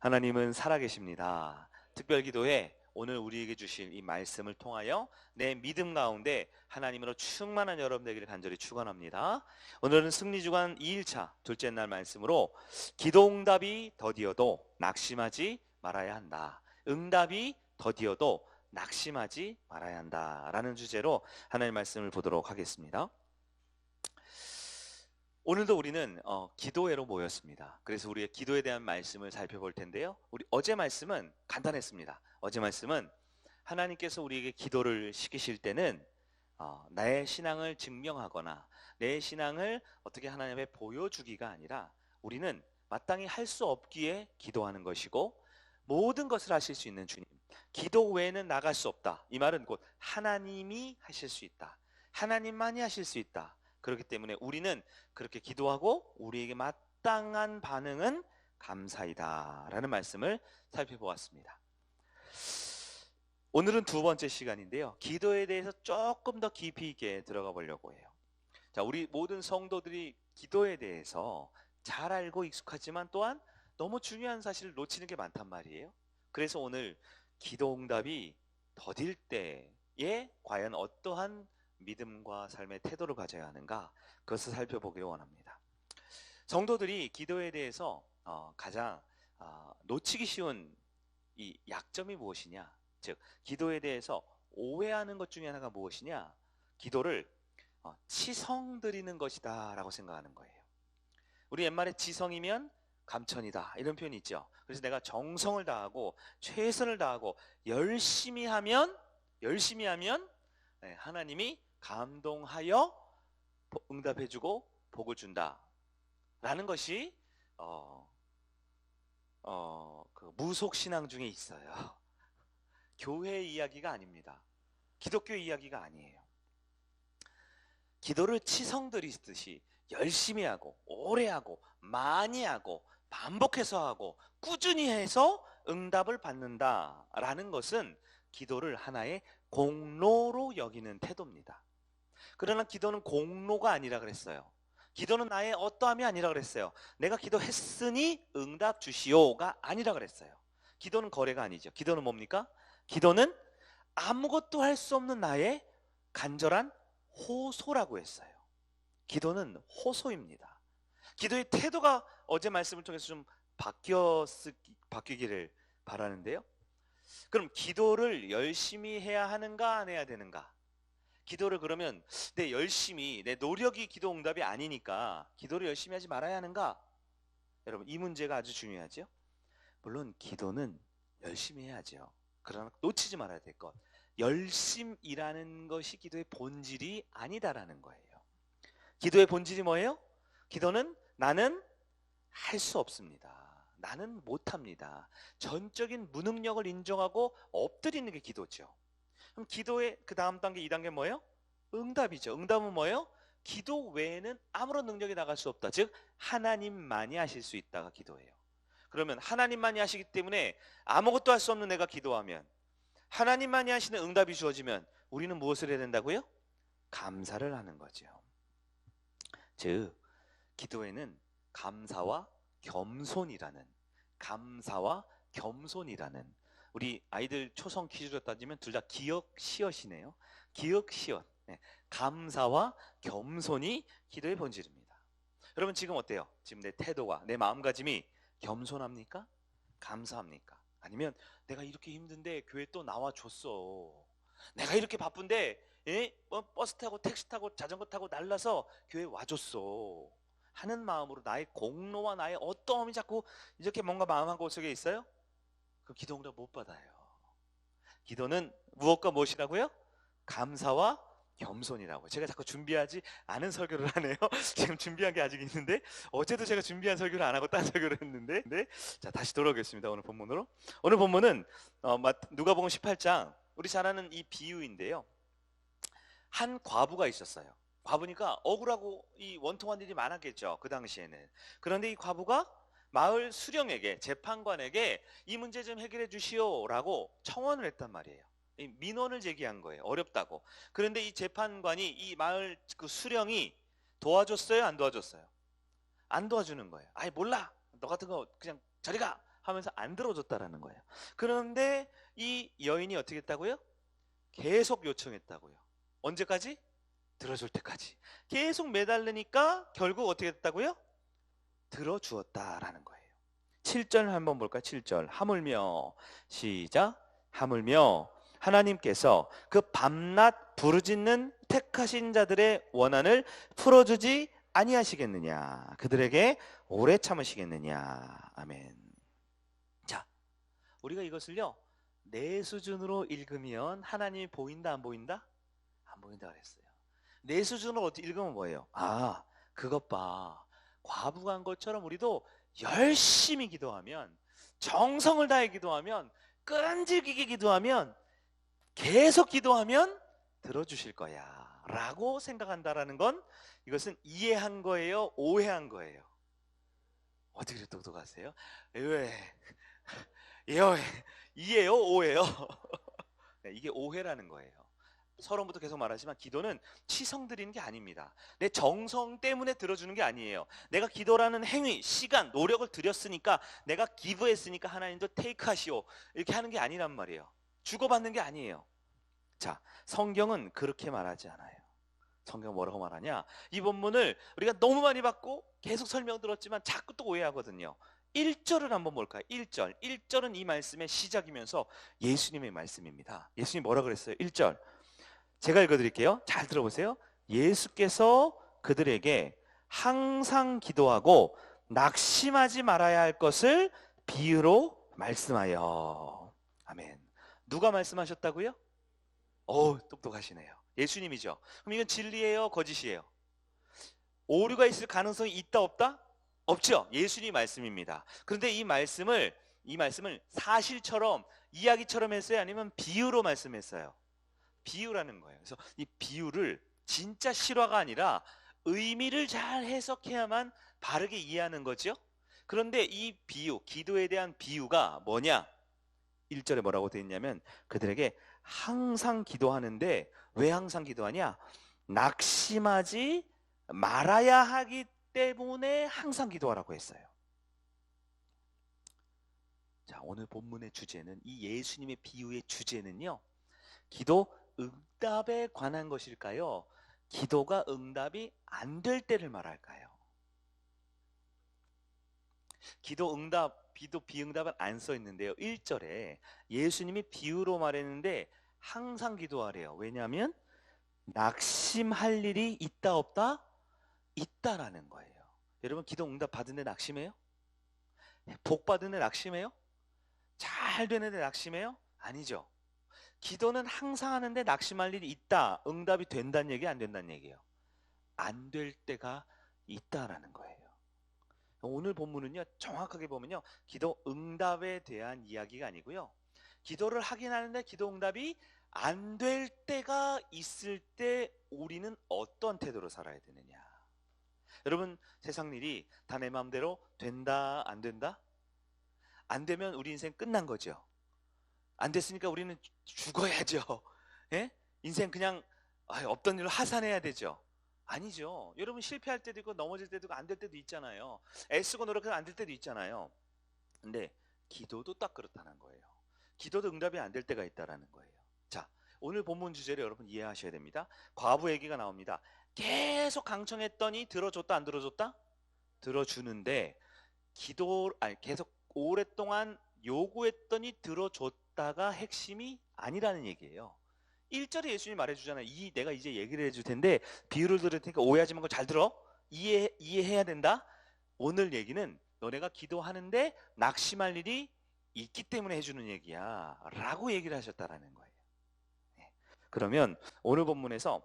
하나님은 살아계십니다. 특별 기도에 오늘 우리에게 주실 이 말씀을 통하여 내 믿음 가운데 하나님으로 충만한 여러분 되기를 간절히 축원합니다. 오늘은 승리주간 2일차 둘째 날 말씀으로 기도 응답이 더디어도 낙심하지 말아야 한다. 응답이 더디어도 낙심하지 말아야 한다라는 주제로 하나님의 말씀을 보도록 하겠습니다. 오늘도 우리는 어, 기도회로 모였습니다. 그래서 우리의 기도에 대한 말씀을 살펴볼 텐데요. 우리 어제 말씀은 간단했습니다. 어제 말씀은 하나님께서 우리에게 기도를 시키실 때는 어, 나의 신앙을 증명하거나 내 신앙을 어떻게 하나님 앞에 보여주기가 아니라 우리는 마땅히 할 수 없기에 기도하는 것이고 모든 것을 하실 수 있는 주님. 기도 외에는 나갈 수 없다. 이 말은 곧 하나님이 하실 수 있다. 하나님만이 하실 수 있다. 그렇기 때문에 우리는 그렇게 기도하고 우리에게 마땅한 반응은 감사이다 라는 말씀을 살펴보았습니다. 오늘은 두 번째 시간인데요. 기도에 대해서 조금 더 깊이 있게 들어가 보려고 해요. 자, 우리 모든 성도들이 기도에 대해서 잘 알고 익숙하지만 또한 너무 중요한 사실을 놓치는 게 많단 말이에요. 그래서 오늘 기도 응답이 더딜 때에 과연 어떠한 믿음과 삶의 태도를 가져야 하는가 그것을 살펴보기를 원합니다. 성도들이 기도에 대해서 어, 가장 어, 놓치기 쉬운 이 약점이 무엇이냐? 즉 기도에 대해서 오해하는 것 중에 하나가 무엇이냐? 기도를 어, 치성 드리는 것이다 라고 생각하는 거예요. 우리 옛말에 지성이면 감천이다 이런 표현이 있죠. 그래서 내가 정성을 다하고 최선을 다하고 열심히 하면 열심히 하면 네, 하나님이 감동하여 응답해주고 복을 준다라는 것이 어, 어, 그 무속 신앙 중에 있어요. 교회 이야기가 아닙니다. 기독교 이야기가 아니에요. 기도를 치성들이듯이 열심히 하고 오래 하고 많이 하고 반복해서 하고 꾸준히 해서 응답을 받는다라는 것은 기도를 하나의 공로로 여기는 태도입니다. 그러나 기도는 공로가 아니라 그랬어요. 기도는 나의 어떠함이 아니라 그랬어요. 내가 기도했으니 응답 주시오가 아니라 그랬어요. 기도는 거래가 아니죠. 기도는 뭡니까? 기도는 아무것도 할 수 없는 나의 간절한 호소라고 했어요. 기도는 호소입니다. 기도의 태도가 어제 말씀을 통해서 좀 바뀌었, 바뀌기를 바라는데요. 그럼 기도를 열심히 해야 하는가 안 해야 되는가? 기도를 그러면 내 열심히 내 노력이 기도 응답이 아니니까 기도를 열심히 하지 말아야 하는가? 여러분 이 문제가 아주 중요하죠. 물론 기도는 열심히 해야죠. 그러나 놓치지 말아야 될 것. 열심이라는 것이 기도의 본질이 아니다라는 거예요. 기도의 본질이 뭐예요? 기도는 나는 할 수 없습니다. 나는 못합니다. 전적인 무능력을 인정하고 엎드리는 게 기도죠. 그럼 기도의 그 다음 단계, 이 단계 뭐예요? 응답이죠. 응답은 뭐예요? 기도 외에는 아무런 능력이 나갈 수 없다. 즉 하나님만이 하실 수 있다가 기도예요. 그러면 하나님만이 하시기 때문에 아무것도 할 수 없는 내가 기도하면 하나님만이 하시는 응답이 주어지면 우리는 무엇을 해야 된다고요? 감사를 하는 거죠. 즉 기도에는 감사와 겸손이라는 감사와 겸손이라는 우리 아이들 초성 퀴즈로 따지면 둘 다 기억 시엇이네요. 기억 시엇. 네. 감사와 겸손이 기도의 본질입니다. 여러분 지금 어때요? 지금 내 태도가 내 마음가짐이 겸손합니까? 감사합니까? 아니면 내가 이렇게 힘든데 교회 또 나와 줬어. 내가 이렇게 바쁜데 에? 뭐 버스 타고 택시 타고 자전거 타고 날라서 교회 와줬어. 하는 마음으로 나의 공로와 나의 어떠함이 자꾸 이렇게 뭔가 마음 한 곳에 있어요? 그 기도 응답 못 받아요. 기도는 무엇과 무엇이라고요? 감사와 겸손이라고. 제가 자꾸 준비하지 않은 설교를 하네요. 지금 준비한 게 아직 있는데 어제도 제가 준비한 설교를 안 하고 딴 설교를 했는데. 네. 자 다시 돌아오겠습니다. 오늘 본문으로. 오늘 본문은 어, 누가복음 18장 우리 잘 아는 이 비유인데요. 한 과부가 있었어요. 과부니까 억울하고 이 원통한 일이 많았겠죠. 그 당시에는. 그런데 이 과부가 마을 수령에게 재판관에게 이 문제 좀 해결해 주시오라고 청원을 했단 말이에요. 민원을 제기한 거예요. 어렵다고. 그런데 이 재판관이 이 마을 그 수령이 도와줬어요? 안 도와줬어요? 안 도와주는 거예요. 아이 몰라. 너 같은 거 그냥 저리 가. 하면서 안 들어줬다라는 거예요. 그런데 이 여인이 어떻게 했다고요? 계속 요청했다고요. 언제까지? 들어줄 때까지. 계속 매달리니까 결국 어떻게 됐다고요? 들어주었다라는 거예요. 7절 한번 볼까요? 7절. 하물며 시작. 하물며 하나님께서 그 밤낮 부르짖는 택하신 자들의 원한을 풀어주지 아니하시겠느냐? 그들에게 오래 참으시겠느냐? 아멘. 자, 우리가 이것을요 내 수준으로 읽으면 하나님이 보인다 안 보인다? 안 보인다 그랬어요. 내 수준으로 어떻게 읽으면 뭐예요? 아, 그것 봐. 과부가 한 것처럼 우리도 열심히 기도하면 정성을 다해 기도하면 끈질기게 기도하면 계속 기도하면 들어주실 거야. 라고 생각한다라는 건 이것은 이해한 거예요? 오해한 거예요? 어떻게 똑똑하세요? 왜? 예, 이해요? 오해요? 네, 이게 오해라는 거예요. 서론부터 계속 말하지만 기도는 치성 드리는 게 아닙니다. 내 정성 때문에 들어주는 게 아니에요. 내가 기도라는 행위, 시간, 노력을 들였으니까 내가 기부했으니까 하나님도 테이크 하시오. 이렇게 하는 게 아니란 말이에요. 주고받는 게 아니에요. 자, 성경은 그렇게 말하지 않아요. 성경 뭐라고 말하냐? 이 본문을 우리가 너무 많이 받고 계속 설명 들었지만 자꾸 또 오해하거든요. 1절을 한번 볼까요? 1절. 1절은 이 말씀의 시작이면서 예수님의 말씀입니다. 예수님 뭐라 그랬어요? 1절. 제가 읽어드릴게요. 잘 들어보세요. 예수께서 그들에게 항상 기도하고 낙심하지 말아야 할 것을 비유로 말씀하여. 아멘. 누가 말씀하셨다고요? 오, 똑똑하시네요. 예수님이죠. 그럼 이건 진리예요? 거짓이에요? 오류가 있을 가능성이 있다 없다? 없죠. 예수님 말씀입니다. 그런데 이 말씀을 이 말씀을 사실처럼 이야기처럼 했어요? 아니면 비유로 말씀했어요? 비유라는 거예요. 그래서 이 비유를 진짜 실화가 아니라 의미를 잘 해석해야만 바르게 이해하는 거죠. 그런데 이 비유, 기도에 대한 비유가 뭐냐? 1절에 뭐라고 되어 있냐면 그들에게 항상 기도하는데 왜 항상 기도하냐? 낙심하지 말아야 하기 때문에 항상 기도하라고 했어요. 자, 오늘 본문의 주제는 이 예수님의 비유의 주제는요. 기도 응답에 관한 것일까요? 기도가 응답이 안 될 때를 말할까요? 기도 응답, 비도 비응답은 안 써 있는데요. 1절에 예수님이 비유로 말했는데 항상 기도하래요. 왜냐하면 낙심할 일이 있다 없다? 있다라는 거예요. 여러분 기도 응답 받은 데 낙심해요? 복 받은 데 낙심해요? 잘 되는 데 낙심해요? 아니죠. 기도는 항상 하는데 낙심할 일이 있다. 응답이 된다는 얘기 안 된다는 얘기예요. 안 될 때가 있다라는 거예요. 오늘 본문은요. 정확하게 보면요. 기도 응답에 대한 이야기가 아니고요. 기도를 하긴 하는데 기도 응답이 안 될 때가 있을 때 우리는 어떤 태도로 살아야 되느냐. 여러분 세상 일이 다 내 마음대로 된다 안 된다? 안 되면 우리 인생 끝난 거죠. 안 됐으니까 우리는 죽어야죠. 예? 인생 그냥 아, 없던 일로 하산해야 되죠. 아니죠. 여러분 실패할 때도 있고 넘어질 때도 있고 안 될 때도 있잖아요. 애쓰고 노력해도 안될 때도 있잖아요. 근데 기도도 딱 그렇다는 거예요. 기도도 응답이 안 될 때가 있다라는 거예요. 자, 오늘 본문 주제를 여러분 이해하셔야 됩니다. 과부 얘기가 나옵니다. 계속 강청했더니 들어줬다 안 들어줬다? 들어주는데 기도 아니 계속 오랫동안 요구했더니 들어줬 다가 핵심이 아니라는 얘기예요. 1절에 예수님이 말해주잖아요. 이 내가 이제 얘기를 해줄 텐데 비유를 들을 테니까 오해하지 말고 잘 들어. 이해 이해해야 된다. 오늘 얘기는 너네가 기도하는데 낙심할 일이 있기 때문에 해주는 얘기야 라고 얘기를 하셨다라는 거예요. 네. 그러면 오늘 본문에서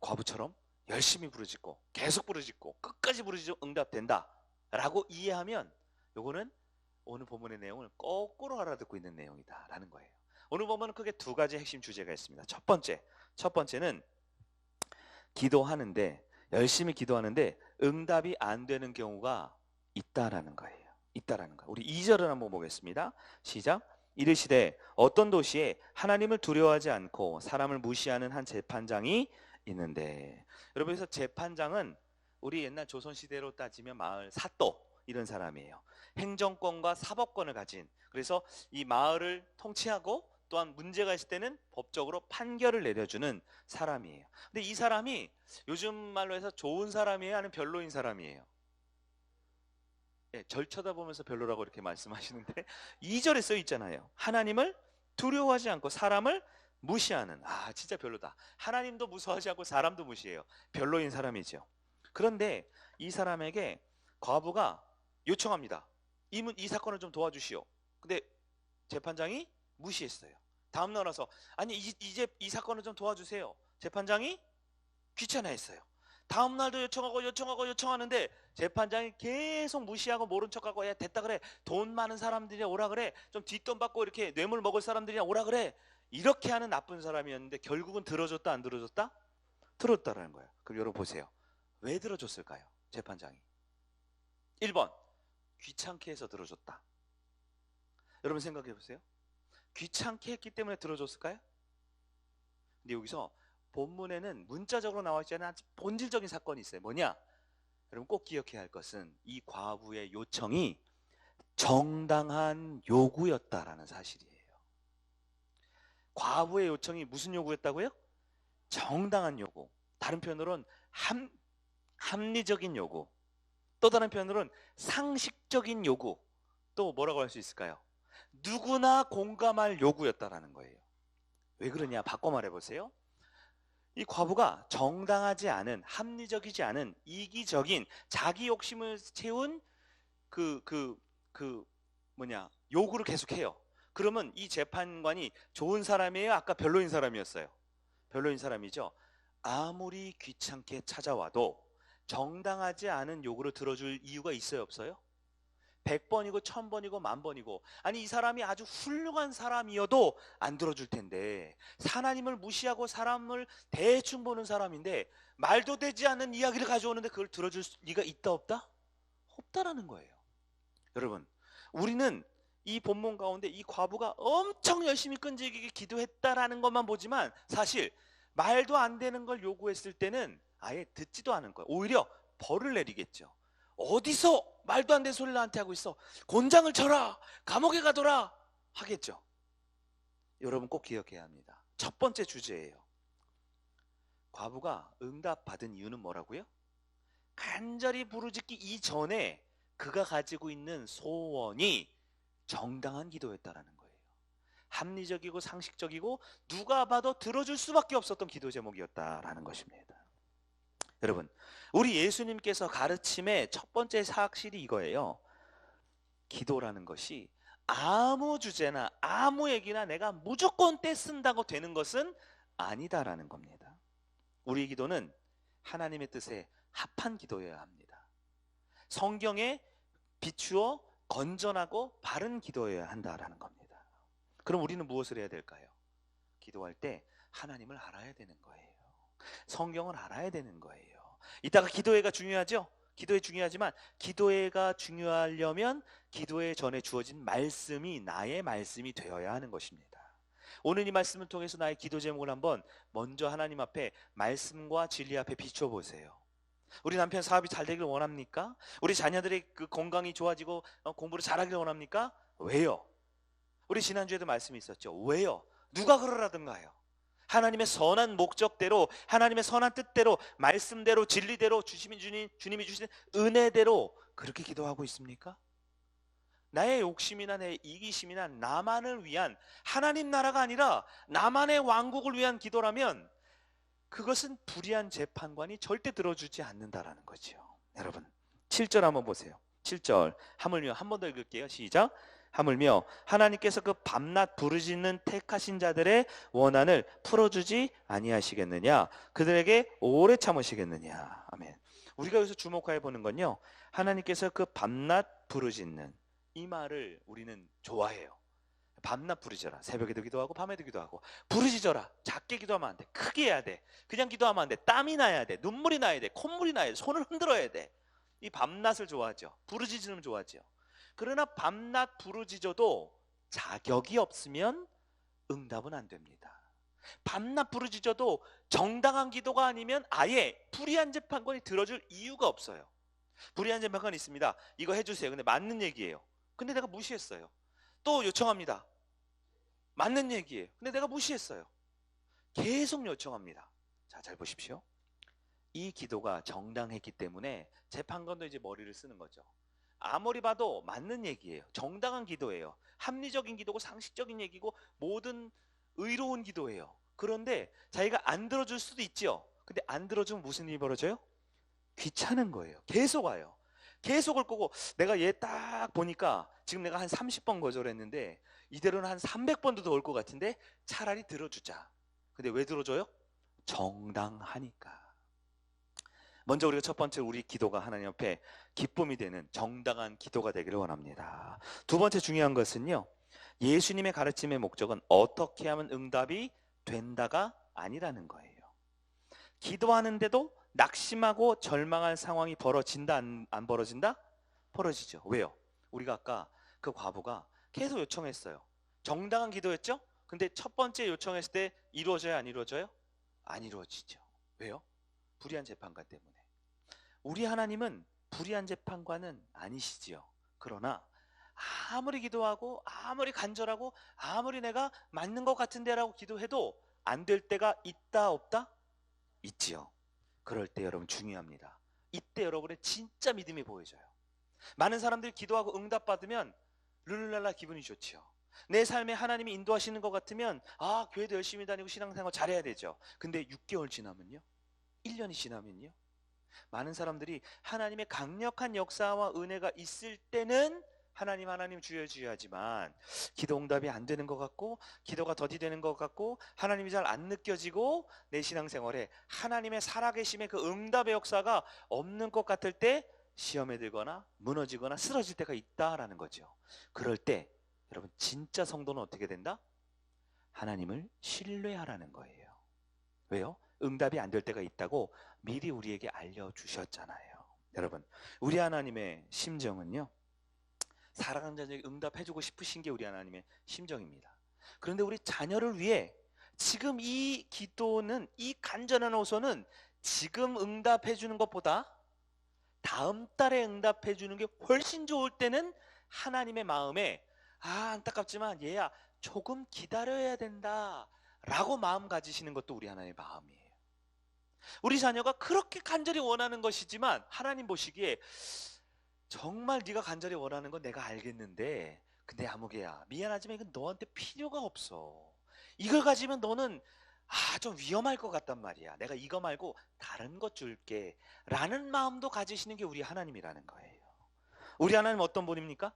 과부처럼 열심히 부르짖고 계속 부르짖고 끝까지 부르짖어 응답된다 라고 이해하면 요거는 오늘 본문의 내용을 거꾸로 알아듣고 있는 내용이다라는 거예요. 오늘 본문은 크게 두 가지 핵심 주제가 있습니다. 첫 번째, 첫 번째는 기도하는데 열심히 기도하는데 응답이 안 되는 경우가 있다라는 거예요. 있다라는 거. 우리 2절을 한번 보겠습니다. 시작. 이르시되 어떤 도시에 하나님을 두려워하지 않고 사람을 무시하는 한 재판장이 있는데 여러분 그래서 재판장은 우리 옛날 조선 시대로 따지면 마을 사또 이런 사람이에요. 행정권과 사법권을 가진 그래서 이 마을을 통치하고 또한 문제가 있을 때는 법적으로 판결을 내려주는 사람이에요. 근데 이 사람이 요즘 말로 해서 좋은 사람이에요, 아니면 별로인 사람이에요? 예, 절 쳐다보면서 별로라고 이렇게 말씀하시는데 2절에 써 있잖아요. 하나님을 두려워하지 않고 사람을 무시하는 아 진짜 별로다. 하나님도 무서워하지 않고 사람도 무시해요. 별로인 사람이죠. 그런데 이 사람에게 과부가 요청합니다. 이, 문- 이 사건을 좀 도와주시오. 근데 재판장이 무시했어요. 다음 날 와서 아니 이, 이제 이 사건을 좀 도와주세요. 재판장이 귀찮아했어요. 다음 날도 요청하고 요청하고 요청하는데 재판장이 계속 무시하고 모른 척하고 야 됐다 그래 돈 많은 사람들이 오라 그래 좀 뒷돈 받고 이렇게 뇌물 먹을 사람들이 오라 그래 이렇게 하는 나쁜 사람이었는데 결국은 들어줬다 안 들어줬다? 들었다라는 거예요. 그럼 여러분 보세요. 왜 들어줬을까요? 재판장이 1번 귀찮게 해서 들어줬다. 여러분 생각해 보세요. 귀찮게 했기 때문에 들어줬을까요? 근데 여기서 본문에는 문자적으로 나와 있지 않은 아주 본질적인 사건이 있어요. 뭐냐? 여러분 꼭 기억해야 할 것은 이 과부의 요청이 정당한 요구였다라는 사실이에요. 과부의 요청이 무슨 요구였다고요? 정당한 요구. 다른 표현으로는 합, 합리적인 요구. 또 다른 표현으로는 상식적인 요구. 또 뭐라고 할 수 있을까요? 누구나 공감할 요구였다라는 거예요. 왜 그러냐? 바꿔 말해 보세요. 이 과부가 정당하지 않은 합리적이지 않은 이기적인 자기 욕심을 채운 그 그 그 뭐냐 요구를 계속해요. 그러면 이 재판관이 좋은 사람이에요? 아까 별로인 사람이었어요. 별로인 사람이죠. 아무리 귀찮게 찾아와도 정당하지 않은 요구를 들어줄 이유가 있어요, 없어요? 100번이고 1000번이고 만번이고 아니 이 사람이 아주 훌륭한 사람이어도 안 들어줄 텐데 하나님을 무시하고 사람을 대충 보는 사람인데 말도 되지 않는 이야기를 가져오는데 그걸 들어줄 리가 있다 없다? 없다라는 거예요. 여러분 우리는 이 본문 가운데 이 과부가 엄청 열심히 끈질기게 기도했다라는 것만 보지만 사실 말도 안 되는 걸 요구했을 때는 아예 듣지도 않은 거예요. 오히려 벌을 내리겠죠. 어디서 말도 안 되는 소리를 나한테 하고 있어. 곤장을 쳐라. 감옥에 가둬라. 하겠죠. 여러분 꼭 기억해야 합니다. 첫 번째 주제예요. 과부가 응답받은 이유는 뭐라고요? 간절히 부르짖기 이전에 그가 가지고 있는 소원이 정당한 기도였다라는 거예요. 합리적이고 상식적이고 누가 봐도 들어줄 수밖에 없었던 기도 제목이었다라는 것입니다. 여러분, 우리 예수님께서 가르침의 첫 번째 사실이 이거예요. 기도라는 것이 아무 주제나 아무 얘기나 내가 무조건 떼쓴다고 되는 것은 아니다라는 겁니다. 우리 기도는 하나님의 뜻에 합한 기도여야 합니다. 성경에 비추어 건전하고 바른 기도여야 한다라는 겁니다. 그럼 우리는 무엇을 해야 될까요? 기도할 때 하나님을 알아야 되는 거예요. 성경을 알아야 되는 거예요. 이따가 기도회가 중요하죠? 기도회 중요하지만 기도회가 중요하려면 기도회 전에 주어진 말씀이 나의 말씀이 되어야 하는 것입니다. 오늘 이 말씀을 통해서 나의 기도 제목을 한번 먼저 하나님 앞에 말씀과 진리 앞에 비춰 보세요. 우리 남편 사업이 잘 되길 원합니까? 우리 자녀들의 그 건강이 좋아지고 어, 공부를 잘하길 원합니까? 왜요? 우리 지난주에도 말씀이 있었죠. 왜요? 누가 그러라든가요? 하나님의 선한 목적대로 하나님의 선한 뜻대로 말씀대로 진리대로 주시민 주님 주님이 주신 은혜대로 그렇게 기도하고 있습니까? 나의 욕심이나 내 이기심이나 나만을 위한 하나님 나라가 아니라 나만의 왕국을 위한 기도라면 그것은 불의한 재판관이 절대 들어주지 않는다라는 거죠. 여러분 7절 한번 보세요. 7절 하물며 한 번 더 읽을게요. 시작. 하물며 하나님께서 그 밤낮 부르짖는 택하신 자들의 원한을 풀어주지 아니하시겠느냐? 그들에게 오래 참으시겠느냐? 아멘. 우리가 여기서 주목해 보는 건요 하나님께서 그 밤낮 부르짖는 이 말을 우리는 좋아해요. 밤낮 부르짖어라. 새벽에도 기도하고 밤에도 기도하고. 부르짖어라. 작게 기도하면 안돼. 크게 해야 돼. 그냥 기도하면 안돼. 땀이 나야 돼. 눈물이 나야 돼. 콧물이 나야 돼. 손을 흔들어야 돼이 밤낮을 좋아하죠. 부르짖으면 좋아하죠 그러나 밤낮 부르짖어도 자격이 없으면 응답은 안 됩니다. 밤낮 부르짖어도 정당한 기도가 아니면 아예 불의한 재판관이 들어줄 이유가 없어요. 불의한 재판관 있습니다. 이거 해주세요. 근데 맞는 얘기예요. 근데 내가 무시했어요. 또 요청합니다. 맞는 얘기예요. 근데 내가 무시했어요. 계속 요청합니다. 자, 잘 보십시오. 이 기도가 정당했기 때문에 재판관도 이제 머리를 쓰는 거죠. 아무리 봐도 맞는 얘기예요. 정당한 기도예요. 합리적인 기도고 상식적인 얘기고 모든 의로운 기도예요. 그런데 자기가 안 들어줄 수도 있죠. 근데 안 들어주면 무슨 일이 벌어져요? 귀찮은 거예요. 계속 와요. 계속 올 거고 내가 얘 딱 보니까 지금 내가 한 30번 거절했는데 이대로는 한 300번도 더 올 것 같은데 차라리 들어주자. 근데 왜 들어줘요? 정당하니까. 먼저 우리가 첫 번째 우리 기도가 하나님 앞에 기쁨이 되는 정당한 기도가 되기를 원합니다. 두 번째 중요한 것은요. 예수님의 가르침의 목적은 어떻게 하면 응답이 된다가 아니라는 거예요. 기도하는데도 낙심하고 절망한 상황이 벌어진다 안, 안 벌어진다? 벌어지죠. 왜요? 우리가 아까 그 과부가 계속 요청했어요. 정당한 기도였죠? 근데 첫 번째 요청했을 때 이루어져요, 안 이루어져요? 안 이루어지죠. 왜요? 불의한 재판관 때문에. 우리 하나님은 불의한 재판관은 아니시지요. 그러나 아무리 기도하고 아무리 간절하고 아무리 내가 맞는 것 같은데라고 기도해도 안 될 때가 있다 없다? 있지요. 그럴 때 여러분 중요합니다. 이때 여러분의 진짜 믿음이 보여져요. 많은 사람들이 기도하고 응답받으면 룰랄라 기분이 좋지요. 내 삶에 하나님이 인도하시는 것 같으면 아 교회도 열심히 다니고 신앙생활 잘해야 되죠. 근데 6개월 지나면요, 1년이 지나면요, 많은 사람들이 하나님의 강력한 역사와 은혜가 있을 때는 하나님 하나님 주여 주여 하지만 기도 응답이 안 되는 것 같고 기도가 더디되는 것 같고 하나님이 잘 안 느껴지고 내 신앙생활에 하나님의 살아계심의 그 응답의 역사가 없는 것 같을 때 시험에 들거나 무너지거나 쓰러질 때가 있다라는 거죠. 그럴 때 여러분 진짜 성도는 어떻게 된다? 하나님을 신뢰하라는 거예요. 왜요? 응답이 안 될 때가 있다고 미리 우리에게 알려주셨잖아요. 여러분, 우리 하나님의 심정은요. 사랑하는 자에게 응답해주고 싶으신 게 우리 하나님의 심정입니다. 그런데 우리 자녀를 위해 지금 이 기도는 이 간절한 호소는 지금 응답해주는 것보다 다음 달에 응답해주는 게 훨씬 좋을 때는 하나님의 마음에 아 안타깝지만 얘야 조금 기다려야 된다 라고 마음 가지시는 것도 우리 하나님의 마음이에요. 우리 자녀가 그렇게 간절히 원하는 것이지만 하나님 보시기에 정말 네가 간절히 원하는 건 내가 알겠는데 근데 아무개야 미안하지만 이건 너한테 필요가 없어. 이걸 가지면 너는 아, 좀 위험할 것 같단 말이야. 내가 이거 말고 다른 것 줄게. 라는 마음도 가지시는 게 우리 하나님이라는 거예요. 우리 하나님 어떤 분입니까?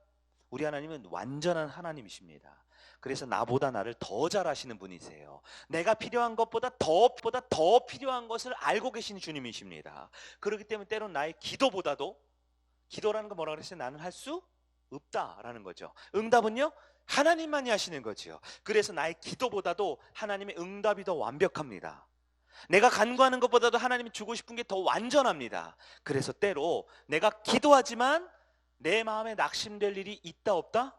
우리 하나님은 완전한 하나님이십니다. 그래서 나보다 나를 더 잘하시는 분이세요. 내가 필요한 것보다 더, 보다 더 필요한 것을 알고 계시는 주님이십니다. 그렇기 때문에 때론 나의 기도보다도 기도라는 거 뭐라 그랬어요? 나는 할 수 없다라는 거죠. 응답은요? 하나님만이 하시는 거지요. 그래서 나의 기도보다도 하나님의 응답이 더 완벽합니다. 내가 간구하는 것보다도 하나님이 주고 싶은 게 더 완전합니다. 그래서 때로 내가 기도하지만 내 마음에 낙심될 일이 있다 없다?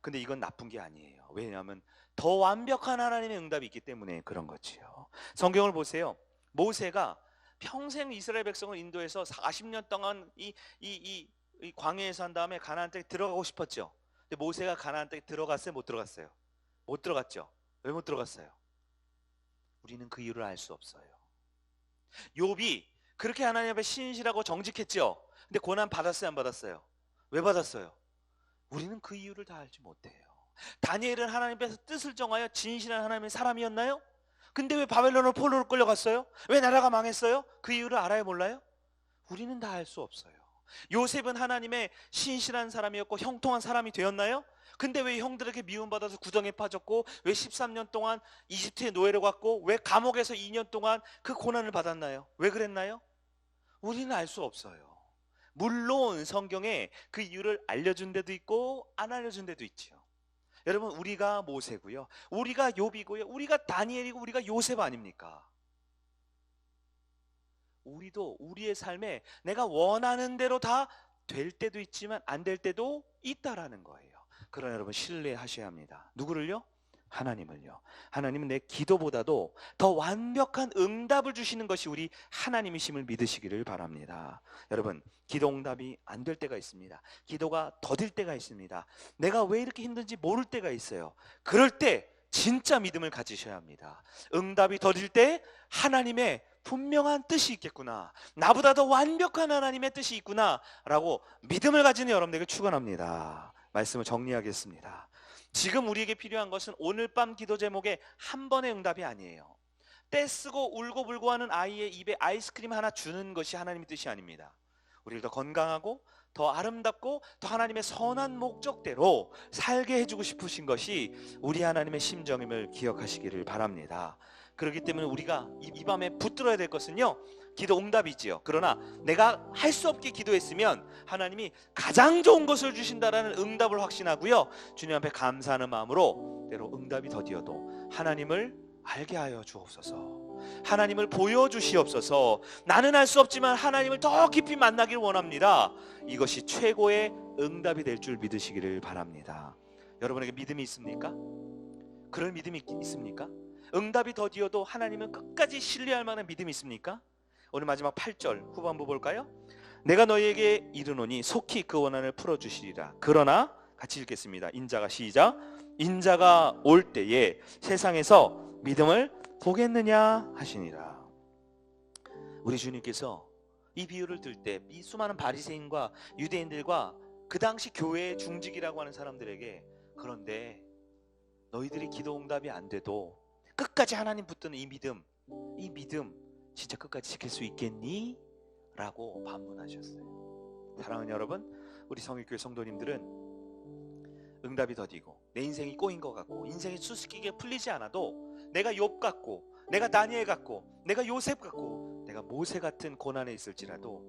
근데 이건 나쁜 게 아니에요. 왜냐하면 더 완벽한 하나님의 응답이 있기 때문에 그런 거지요. 성경을 보세요. 모세가 평생 이스라엘 백성을 인도해서 40년 동안 이, 이, 이, 이 광야에서 한 다음에 가나안 땅에 들어가고 싶었죠. 근데 모세가 가나안 땅에 들어갔어요? 못 들어갔어요? 못 들어갔죠. 왜 못 들어갔어요? 우리는 그 이유를 알 수 없어요. 욥이 그렇게 하나님 앞에 신실하고 정직했죠. 근데 고난 받았어요, 안 받았어요? 왜 받았어요? 우리는 그 이유를 다 알지 못해요. 다니엘은 하나님께서 뜻을 정하여 진실한 하나님의 사람이었나요? 근데 왜 바벨론으로 폴로로 끌려갔어요? 왜 나라가 망했어요? 그 이유를 알아요, 몰라요? 우리는 다 알 수 없어요. 요셉은 하나님의 신실한 사람이었고 형통한 사람이 되었나요? 근데 왜 형들에게 미움받아서 구덩이에 빠졌고 왜 13년 동안 이집트에 노예로 갔고 왜 감옥에서 2년 동안 그 고난을 받았나요? 왜 그랬나요? 우리는 알 수 없어요. 물론 성경에 그 이유를 알려준 데도 있고 안 알려준 데도 있지요. 여러분 우리가 모세고요. 우리가 욥이고요. 우리가 다니엘이고 우리가 요셉 아닙니까? 우리도 우리의 삶에 내가 원하는 대로 다 될 때도 있지만 안 될 때도 있다라는 거예요. 그러나 여러분 신뢰하셔야 합니다. 누구를요? 하나님을요. 하나님은 내 기도보다도 더 완벽한 응답을 주시는 것이 우리 하나님이심을 믿으시기를 바랍니다. 여러분, 기도 응답이 안 될 때가 있습니다. 기도가 더딜 때가 있습니다. 내가 왜 이렇게 힘든지 모를 때가 있어요. 그럴 때 진짜 믿음을 가지셔야 합니다. 응답이 더딜 때 하나님의 분명한 뜻이 있겠구나. 나보다 더 완벽한 하나님의 뜻이 있구나. 라고 믿음을 가지는 여러분에게 축원합니다. 말씀을 정리하겠습니다. 지금 우리에게 필요한 것은 오늘 밤 기도 제목의 한 번의 응답이 아니에요. 떼쓰고 울고 불고 하는 아이의 입에 아이스크림 하나 주는 것이 하나님의 뜻이 아닙니다. 우리를 더 건강하고 더 아름답고 더 하나님의 선한 목적대로 살게 해주고 싶으신 것이 우리 하나님의 심정임을 기억하시기를 바랍니다. 그렇기 때문에 우리가 이, 이 밤에 붙들어야 될 것은요. 기도 응답이지요. 그러나 내가 할 수 없게 기도했으면 하나님이 가장 좋은 것을 주신다라는 응답을 확신하고요. 주님 앞에 감사하는 마음으로 때로 응답이 더디어도 하나님을 알게 하여 주옵소서. 하나님을 보여주시옵소서. 나는 알 수 없지만 하나님을 더 깊이 만나길 원합니다. 이것이 최고의 응답이 될 줄 믿으시기를 바랍니다. 여러분에게 믿음이 있습니까? 그럴 믿음이 있- 있습니까? 응답이 더디어도 하나님은 끝까지 신뢰할 만한 믿음이 있습니까? 오늘 마지막 8절 후반부 볼까요? 내가 너희에게 이르노니 속히 그 원한을 풀어 주시리라. 그러나 같이 읽겠습니다. 인자가 시작. 인자가 올 때에 세상에서 믿음을 보겠느냐 하시니라. 우리 주님께서 이 비유를 들 때 이 수많은 바리새인과 유대인들과 그 당시 교회의 중직이라고 하는 사람들에게 그런데 너희들이 기도 응답이 안 돼도 끝까지 하나님 붙드는 이 믿음, 이 믿음 진짜 끝까지 지킬 수 있겠니? 라고 반문하셨어요. 사랑하는 여러분, 우리 성일교회 성도님들은 응답이 더디고 내 인생이 꼬인 것 같고 인생이 수수께끼가 풀리지 않아도 내가 욥 같고 내가 다니엘 같고 내가 요셉 같고 내가 모세 같은 고난에 있을지라도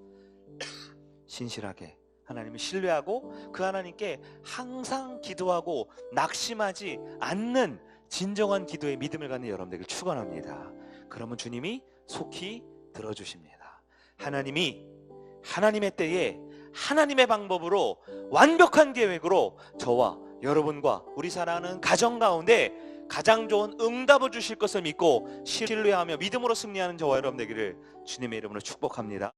신실하게 하나님을 신뢰하고 그 하나님께 항상 기도하고 낙심하지 않는 진정한 기도의 믿음을 갖는 여러분들을 축원합니다. 그러면 주님이 속히 들어주십니다. 하나님이 하나님의 때에 하나님의 방법으로 완벽한 계획으로 저와 여러분과 우리 사랑하는 가정 가운데 가장 좋은 응답을 주실 것을 믿고 신뢰하며 믿음으로 승리하는 저와 여러분 되기를 주님의 이름으로 축복합니다.